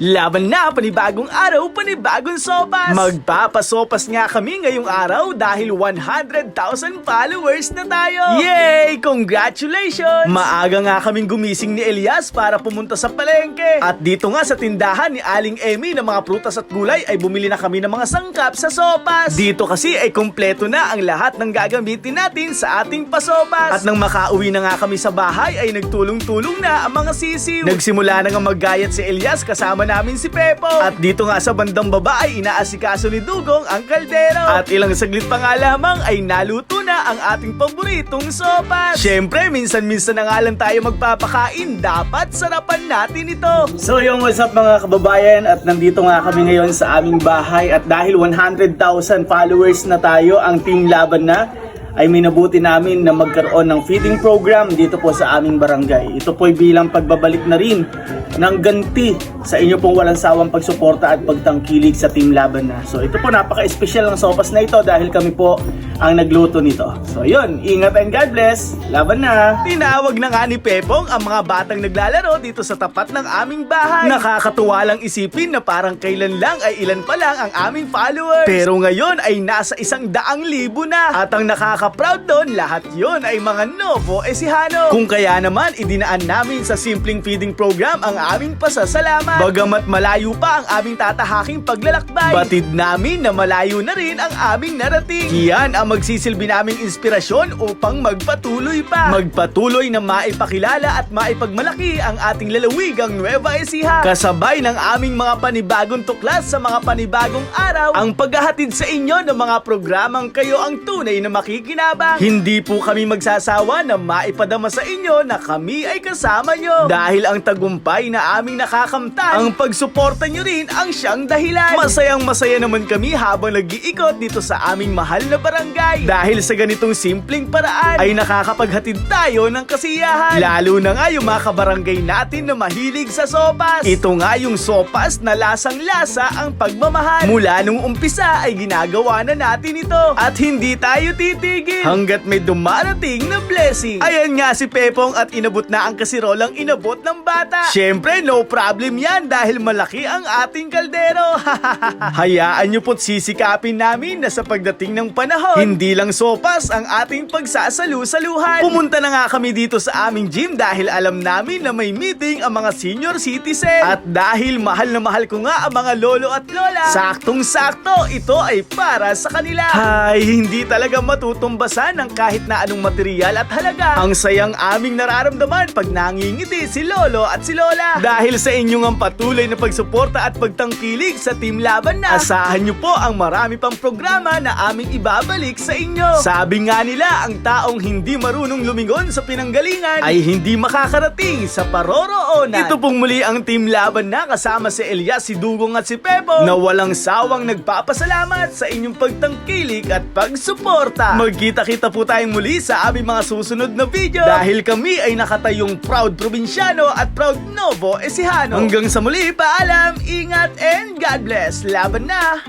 Laban na, panibagong araw, panibagong sopas! Magpapasopas nga kami ngayong araw dahil 100,000 followers na tayo! Yay! Congratulations! Maaga nga kaming gumising ni Elias para pumunta sa palengke. At dito nga sa tindahan ni Aling Emmy ng mga prutas at gulay ay bumili na kami ng mga sangkap sa sopas. Dito kasi ay kompleto na ang lahat ng gagamitin natin sa ating pasopas. At nang makauwi na nga kami sa bahay ay nagtulong-tulong na ang mga sisiw. Nagsimula na nga maggayat si Elias kasama namin si Pepo. At dito nga sa bandang baba ay inaasikaso ni Dugong ang kaldero. At ilang saglit pa nga lamang ay naluto na ang ating paboritong sopas. Siyempre, minsan-minsan na nga lang tayo magpapakain. Dapat sarapan natin ito. So yung what's up mga kababayan at nandito nga kami ngayon sa aming bahay at dahil 100,000 followers na tayo ang team laban na ay minabuti namin na magkaroon ng feeding program dito po sa aming barangay. Ito po ay bilang pagbabalik na rin ng ganti sa inyo pong walang sawang pagsuporta at pagtangkilig sa Team Laban na. So ito po napaka-espesyal ng sopas na ito dahil kami po ang nagluto nito. So yun, ingat and God bless. Laban na! Tinawag na nga ni Pepong ang mga batang naglalaro dito sa tapat ng aming bahay. Nakakatuwa lang isipin na parang kailan lang ay ilan pa lang ang aming followers. Pero ngayon ay nasa isang daang libo na. At ang nakaka-proud doon, lahat yon ay mga Novo Ecijano. Kung kaya naman, idinaan namin sa simpleng feeding program ang aming pasasalamat. Bagamat malayo pa ang aming tatahaking paglalakbay, batid namin na malayo na rin ang aming narating. Yan ang magsisilbi naming inspirasyon upang magpatuloy pa. Magpatuloy na maipakilala at maipagmalaki ang ating lalawigang Nueva Ecija. Kasabay ng aming mga panibagong tuklas sa mga panibagong araw, ang paghahatid sa inyo ng mga programang kayo ang tunay na makikinabang. Hindi po kami magsasawa na maipadama sa inyo na kami ay kasama nyo. Dahil ang tagumpay na aming nakakamtan, ang pagsuporta nyo rin ang siyang dahilan. Masayang masaya naman kami habang nag-iikot dito sa aming mahal na barangay. Dahil sa ganitong simpleng paraan ay nakakapaghatid tayo ng kasiyahan. Lalo na nga yung mga kabarangay natin na mahilig sa sopas. Ito nga yung sopas na lasang-lasa ang pagmamahal. Mula nung umpisa ay ginagawa na natin ito. At hindi tayo titigil hanggat may dumarating na blessing. Ayan nga si Pepong at inabot na ang kasirolang inabot ng bata. Siyempre, no problem yan dahil malaki ang ating kaldero. Hayaan nyo po't sisikapin namin na sa pagdating ng panahon, hindi lang sopas ang ating pagsasalu-saluhan. Pumunta na nga kami dito sa aming gym dahil alam namin na may meeting ang mga senior citizen. At dahil mahal na mahal ko nga ang mga lolo at lola, saktong-sakto ito ay para sa kanila. Ay, hindi talaga matutumbasan ng kahit na anong material at halaga. Ang sayang aming nararamdaman pag nangingiti si lolo at si lola. Dahil sa inyong ang patuloy na pagsuporta at pagtangkilig sa Team Laban na, asahan nyo po ang marami pang programa na aming ibabalik sa inyo. Sabi nga nila, ang taong hindi marunong lumingon sa pinanggalingan ay hindi makakarating sa paroroonan. Ito pong muli ang Team Laban na kasama si Elias, si Dugong at si Pepo na walang sawang nagpapasalamat sa inyong pagtangkilik at pagsuporta. Magkita-kita po tayong muli sa aming mga susunod na video dahil kami ay nakatayong proud probinsyano at proud Novo Ecijano. Hanggang sa muli, paalam, ingat and God bless. Laban na!